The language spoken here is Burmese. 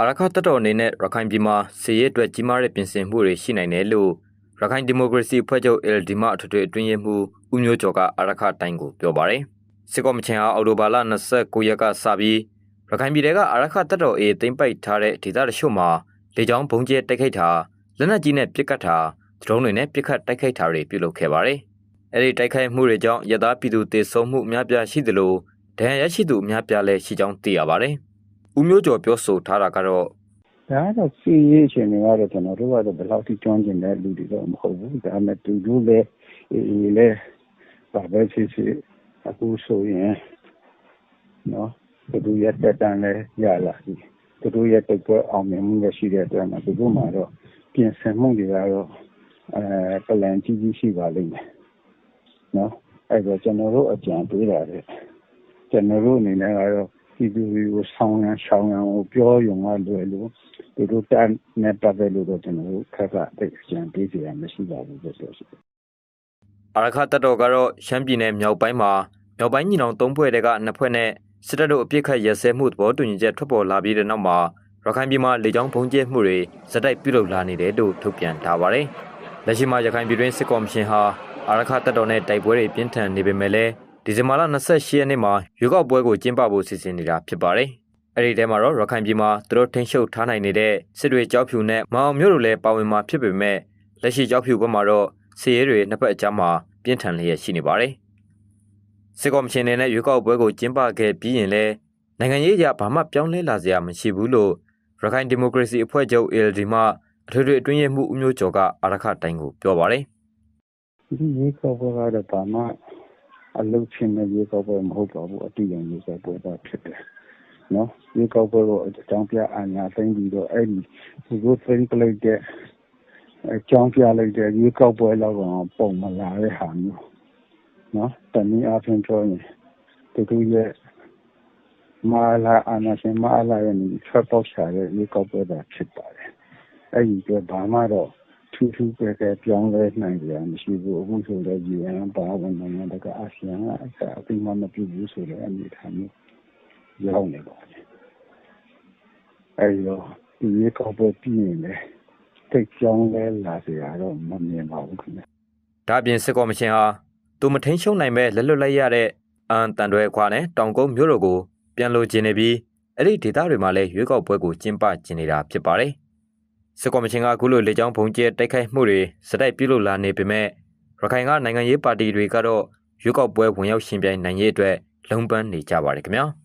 အာရခတပ်တော်အနေနဲ့ရခိုင်ပြည်မှာစီရေးအတွက်ကြီးမားတဲ့ပြင်ဆင်မှုတွေရှိနိုင်တယ်လို့ရခိုင်ဒီမိုကရေစီအဖွဲ့ချုပ် LD မှအထွေထွေအတွင်းရေးမှူးဦးမျိုးကျော်ကအာရခတိုင်းကိုပြောပါတယ်။စစ်ကော်မရှင်ဟာအော်တိုဘာလ29ရက်ကစပြီးရခိုင်ပြည်နယ်ကအာရခတပ်တော်အေးသိမ်းပိုက်ထားတဲ့ဒေသတချို့မှာလေကြောင်းဘုံကျဲတိုက်ခိုက်တာလက်နက်ကြီးနဲ့ပစ်ကတ်တာဒရုန်းတွေနဲ့ပစ်ခတ်တိုက်ခိုက်တာတွေပြုလုပ်ခဲ့ပါတယ်။အဲဒီတိုက်ခိုက်မှုတွေကြောင့်ရသားပြည်သူတေဆုံးမှုအများပြားရှိသလိုဒဏ်ရာရရှိသူအများပြားလည်းရှိကြောင်းသိရပါတယ်။ ဦးမျိုးကျော်ပြောဆိုထားတာကတော့ဒါကတော့စီရေးအချိန်တွေကတော့ကျွန်တော်တို့ကတော့ဘယ်လောက်ထိကျွမ်းကျင်တဲ့လူတွေတော့မဟုတ်ဘူးဒါပေမဲ့သူတို့လည်းအေးအေးလည်းဘာပဲဖြစ်ဖြစ်အခုဆိုရင်နော်သူတို့ရဲ့တက်တန်းလည်းရလာပြီသူတို့ရဲ့တက်ပွဲအောင်မြင်မှုလည်းရှိတဲ့အတွက်မှာသူတို့မှာတော့ပြင်ဆင်မှုတွေကတော့အဲပလန်ကြီးကြီးရှိပါလိမ့်မယ်နော်အဲ့တော့ကျွန်တော်တို့အကြံပေးတာလေကျွန်တော်တို့အနေနဲ့ကတော့ ဒီလူတွေကိုဆောင်းရန်ရှောင်းရန်ကိုပြောရုံကလွယ်လို့သူတို့တန်းနဲ့ပတ်သက်လို့တော့ကျွန်တော်တို့ခက်ကတိတ်အကြံပေးစရာမရှိပါဘူးလို့ပြောရှိတယ်အာရခတပ်တော်ကတော့ရှမ်းပြည်နယ်မြောက်ပိုင်းမှာမြောက်ပိုင်းညီနောင်သုံးဖွဲ့တွေကနှစ်ဖွဲ့နဲ့စစ်တပ်တို့အပြစ်ခတ်ရစဲမှုသဘောတူညီချက်ထွက်ပေါ်လာပြီးတဲ့နောက်မှာရခိုင်ပြည်မှာလေကြောင်းဘုံကျဲမှုတွေဇက်တိုက်ပြုလုပ်လာနေတယ်လို့ထုတ်ပြန်ထားပါတယ်။လက်ရှိမှာရခိုင်ပြည်တွင်းစစ်ကော်မရှင်ဟာအာရခတပ်တော်နဲ့တိုက်ပွဲတွေပြင်းထန်နေပေမဲ့လည်း ဒီဇင်ဘာလ28ရက်နေ့မှာရွေးကောက်ပွဲကိုကျင်းပဖို့စီစဉ်နေတာဖြစ်ပါတယ်။အဲ့ဒီထဲမှာတော့ရခိုင်ပြည်မှာသူတို့ထိန်းချုပ်ထားနိုင်နေတဲ့စစ်တွေကြောက်ဖြူနဲ့မောင်မျိုးတို့လည်းပါဝင်မှာဖြစ်ပေမဲ့လက်ရှိကြောက်ဖြူဘက်မှာတော့စစ်ရေးတွေနှစ်ဖက်အကြားမှာပြင်းထန်လျက်ရှိနေပါတယ်။စစ်ကော်မရှင်နဲ့ရွေးကောက်ပွဲကိုကျင်းပခဲ့ပြီးရင်လည်းနိုင်ငံရေးအရဘာမှပြောင်းလဲလာစရာမရှိဘူးလို့ရခိုင်ဒီမိုကရေစီအဖွဲ့ချုပ် ALD မှအထွေထွေအတွင်းရေးမှူးဦးမျိုးကျော်ကအာရခတိုင်းကိုပြောပါတယ်ဒီရေကောက်ပွဲကတော့ဘာမှ အလုပ်ချင်းတဲ့ရေကောက်ပွဲမဟုတ်ပါဘူးအတူတူရေကောက်ပွဲသာဖြစ်တယ်နော်ရေကောက်ပွဲကိုအကြောင်းပြအာညာသိမ့်ပြီးတော့အဲ့ဒီသူတို့သိမ့်ပလိုက်တဲ့အကြောင်းပြလိုက်တဲ့ရေကောက်ပွဲလောက်တော့ပုံမလာတဲ့ဟာမျိုးနော်တနည်းအားဖြင့်ပြောရင်သူတို့ရဲ့မာလာအာနာရှင်မာလာရဲ့ဒီထွက်ပေါက်ချတဲ့ရေကောက်ပွဲသာဖြစ်ပါတယ်အဲ့ဒီကဘာမှတော့ ထူးထူးပဲပဲပြောင်းလဲနိုင်ကြမရှိဘူးအခုဆိုတော့ UN ပါဝင်နိုင်ငံတကာအာဆီယံကအစအပြီးမှမပြုဘူးဆိုတဲ့အနေအထားမျိုးရောက်နေပါတယ်အဲဒီတော့ဒီရေကောက်ပွဲပြီးရင်လည်းတိတ်ကြောင်းလဲလာစရာတော့မမြင်ပါဘူးခင်ဗျ။ဒါ့အပြင်စစ်ကော်မရှင်ဟာသူမထိန်ရှုံနိုင်မဲ့လက်လွတ်လိုက်ရတဲ့အန်တန်တွဲခွာနဲ့တောင်ကုန်းမြို့တို့ကိုပြန်လိုချင်နေပြီးအဲ့ဒီဒေသတွေမှာလည်းရွေးကောက်ပွဲကိုကျင်းပကျင်းနေတာဖြစ်ပါတယ်။ စစ်ကော်မရှင်ကအခုလိုလေကြောင်းဘုံကျဲတိုက်ခိုက်မှုတွေစတိုက်ပြုလုပ်လာနေပေမဲ့ရခိုင်ကနိုင်ငံရေးပါတီတွေကတော့ရွေးကောက်ပွဲဝင်ရောက်ရှင်ပြိုင်နိုင်ရေးအတွက်လုံပန်းနေကြပါတယ်ခင်ဗျာ။